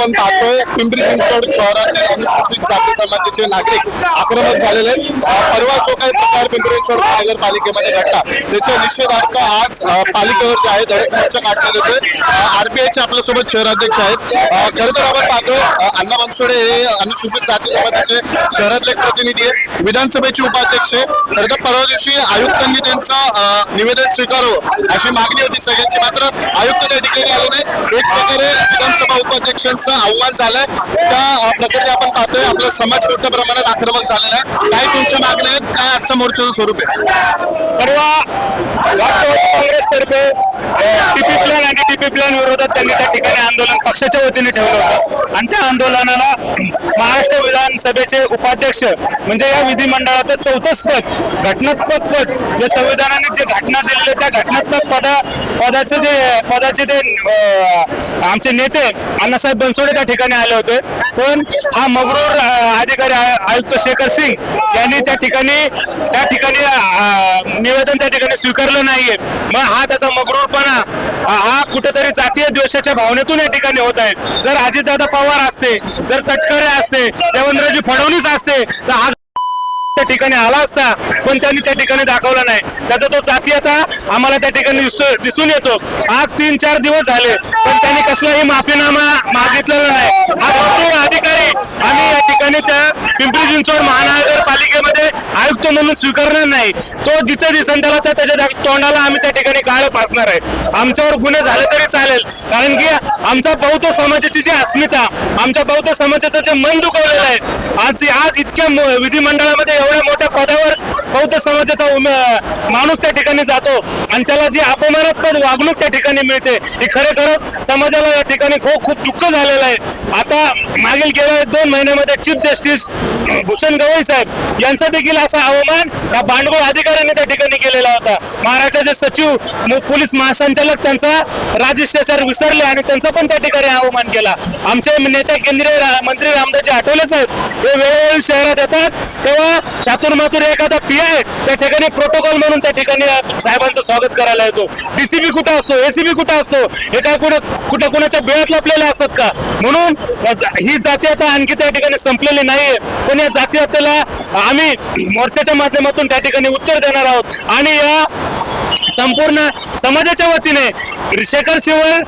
आपण पाहतोय पिंपरी चिंचवड शहरातील अनुसूचित जाती जमातीचे नागरिक आक्रमक झालेले आहेत. परवा जो काही प्रकार पिंपरी चिंचवड महानगरपालिकेमध्ये घडला त्याच्या निषेधार्थ आज पालिकेवर जे आहे धडक मोर्चा काढण्यात येतोय. आरपीआयचे आपल्यासोबत शहराध्यक्ष आहेत. खरं तर आपण पाहतोय अण्णा बनसोडे हे अनुसूचित जाती जमातीचे शहरातले एक प्रतिनिधी आहे विधानसभेचे उपाध्यक्ष आहे खरं तर परवा दिवशी आयुक्तांनी त्यांचं निवेदन स्वीकारावं अशी मागणी होती सगळ्यांची. मात्र आयुक्त त्या ठिकाणी आले नाही. एक प्रकारे विधानसभा उपाध्यक्षांचं आव्हान झालंय. त्या अ, प्रकारे आपण पाहतोय आपला समाज मोठ्या प्रमाणात आक्रमक झालेला आहे. काय तुमच्या मागण्या आहेत? काय आजचा मोर्चाचं स्वरूप आहे? परवा राष्ट्रवादी काँग्रेसतर्फे टीपी प्लॅन आणि टीपी प्लॅन विरोधात त्यांनी त्या ठिकाणी आंदोलन पक्षाच्या वतीने ठेवलं होतं. आणि त्या आंदोलनाला महाराष्ट्र विधानसभेचे उपाध्यक्ष म्हणजे या विधिमंडळाचं चौथं पद घटनात्मक पद जे संविधानाने जे घटना दिलेले त्या घटनात्मक पदा पदाचे जे पदाचे ते आमचे नेते अण्णासाहेब बनसोडे त्या ठिकाणी आले होते. पण हा मगरूर अधिकारी आयुक्त शेखर सिंग यांनी त्या ठिकाणी त्या ठिकाणी निवेदन त्या ठिकाणी स्वीकारलं नाहीये. मग हा त्याचा मगरूरपणा हा कुठेतरी जातीय द्वेषाच्या भावनेतून या ठिकाणी होत आहे. जर अजितदादा पवार असते जर तटकरे असते देवेंद्रजी फडणवीस असते तर हा त्या ठिकाणी आला असता पण त्यांनी त्या ठिकाणी दाखवला नाही. त्याचा तो जातीयता आम्हाला त्या ठिकाणी दिसतो दिसून येतो. आज तीन चार दिवस झाले पण त्यांनी कसलाही माफीनामा मागितलेला नाही. हा मजूर अधिकारी आम्ही या ठिकाणी त्या पिंपरी चिंचवड महानगरपालिकेमध्ये आयुक्त म्हणून स्वीकारणार नाही. तो जिथे दिसन त्याला त्या त्याच्या तोंडाला आम्ही त्या ठिकाणी काळ पासणार आहे. आमच्यावर गुन्हे झाले तरी चालेल कारण की आमचा बौद्ध समाजाची जी अस्मिता आमच्या बौद्ध समाजाचं जे मन दुखवलेलं आहे आज आज इतक्या विधिमंडळामध्ये एवढ्या मोठ्या पदावर बौद्ध समाजाचा माणूस त्या ठिकाणी जातो आणि त्याला जी अपमानात्मक वागणूक त्या ठिकाणी मिळते ही खरेखरच समाजाला या ठिकाणी खूप खूप दुःख झालेलं आहे. आता मागील गेल्या दोन महिन्यामध्ये चीफ जस्टिस भूषण गवई साहेब यांचा देखील असा अवमान या भांडगोळ अधिकाऱ्यांनी त्या ठिकाणी केलेला होता. महाराष्ट्राचे सचिव पोलीस महासंचालक त्यांचा राजेश विसरले आणि त्यांचा पण त्या ठिकाणी अवमान केला. आमचे नेते केंद्रीय मंत्री रामदासजी आठवले साहेब हे वेळोवेळी शहरात येतात तेव्हा चातुर्मातुर एखादा पी आय त्या ठिकाणी प्रोटोकॉल म्हणून त्या ठिकाणी साहेबांचं स्वागत करायला येतो. डीसीबी कुठं असतो? एसीबी कुठं असतो? हे काय कुठं कुठं कुणाच्या बिळात लपलेले असतात का? म्हणून ही जातीयता आणखी त्या ठिकाणी संपलेली नाहीये. पण या जातीयतेला आम्ही मोर्चाच्या माध्यमातून त्या ठिकाणी उत्तर देणार आहोत. आणि या संपूर्ण समाजाच्या वतीने शेखर शिवळ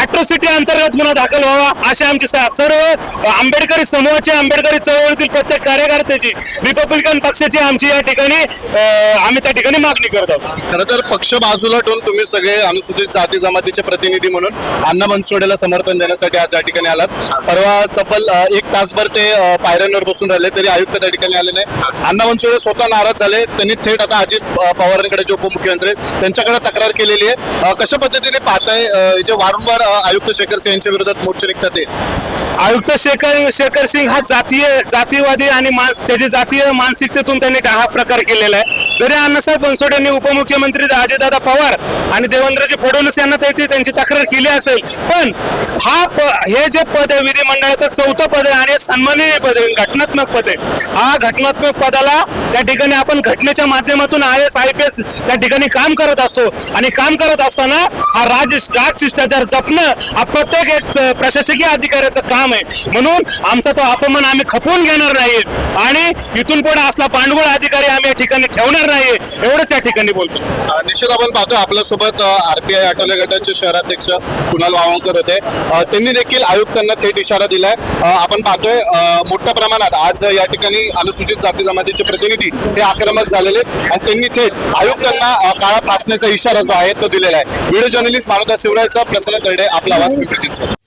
ऍट्रोसिटी अंतर्गत गुन्हा दाखल व्हावा अशा आमची स- सर्व आंबेडकरी समूहाची आंबेडकरी चळवळीतील प्रत्येक कार्यकर्त्याची रिपब्लिकन पक्षाची आमची या ठिकाणी आम्ही त्या ठिकाणी मागणी करत आहोत. खरं तर पक्ष बाजूला ठेवून तुम्ही सगळे अनुसूचित जाती जमातीचे प्रतिनिधी म्हणून अण्णा मनसोडेला समर्थन देण्यासाठी आज या ठिकाणी आलात. परवा तब्बल एक तासभर ते पायऱ्यांवर बसून राहिले तरी आयुक्त त्या ठिकाणी आले नाही. अण्णा मनसोडे स्वतः नाराज झाले. त्यांनी थेट आता अजित पवारांकडे जे उपमुख्यमंत्री आहेत त्यांच्याकडे तक्रार केलेली आहे. कशा पद्धतीने पाहताय जे वारंवार आयुक्त शेखर सिंह यांच्या विरोधात मोर्चे निघतात ते? आयुक्त शेखर शेखर सिंग हा जातीय जातीवादी आणि त्याची जातीय मानसिकतेतून त्यांनी हा प्रकार केलेला आहे. जरी अण्णासाहेब बनसोड यांनी उपमुख्यमंत्री अजितदादा पवार आणि देवेंद्रजी फडणवीस यांना त्याची त्यांची तक्रार केली असेल. पण हा प हे जे पद आहे विधिमंडळाचं चौथं पद आहे आणि सन्माननीय पद आहे घटनात्मक पद आहे. हा घटनात्मक पदाला त्या ठिकाणी आपण घटनेच्या माध्यमातून I S I P S त्या ठिकाणी काम करत असतो. आणि काम करत असताना हा राज राज शिष्टाचार जपणं हा प्रत्येक एक प्रशासकीय अधिकाऱ्याचं काम आहे. म्हणून आमचा तो अपमान आम्ही खपवून घेणार नाही. आणि इथून पुढे असला पांडुगळ अधिकारी आम्ही या ठिकाणी ठेवणार नाहीये. एवढंच या ठिकाणी बोलतो. निश्चित आपण पाहतो आपल्यासोबत आरपीआय आठवले गटाचे शहराध्यक्ष कुणाल वावणकर होते. त्यांनी देखील आयुक्तांना थेट इशारा दिलाय. आपण पाहतोय मोठ्या प्रमाणात आज या ठिकाणी अनुसूचित जाती जमातीचे प्रतिनिधी हे आक्रमक झालेले आहेत आणि त्यांनी थेट आयुक्तांना काळा फासण्याचा इशारा जो आहे तो दिलेला आहे. व्हिडिओ जर्नलिस्ट मानुदा शिवरायसह प्रसन्न तरडे आपला आवाज पिंपरी चिंचवड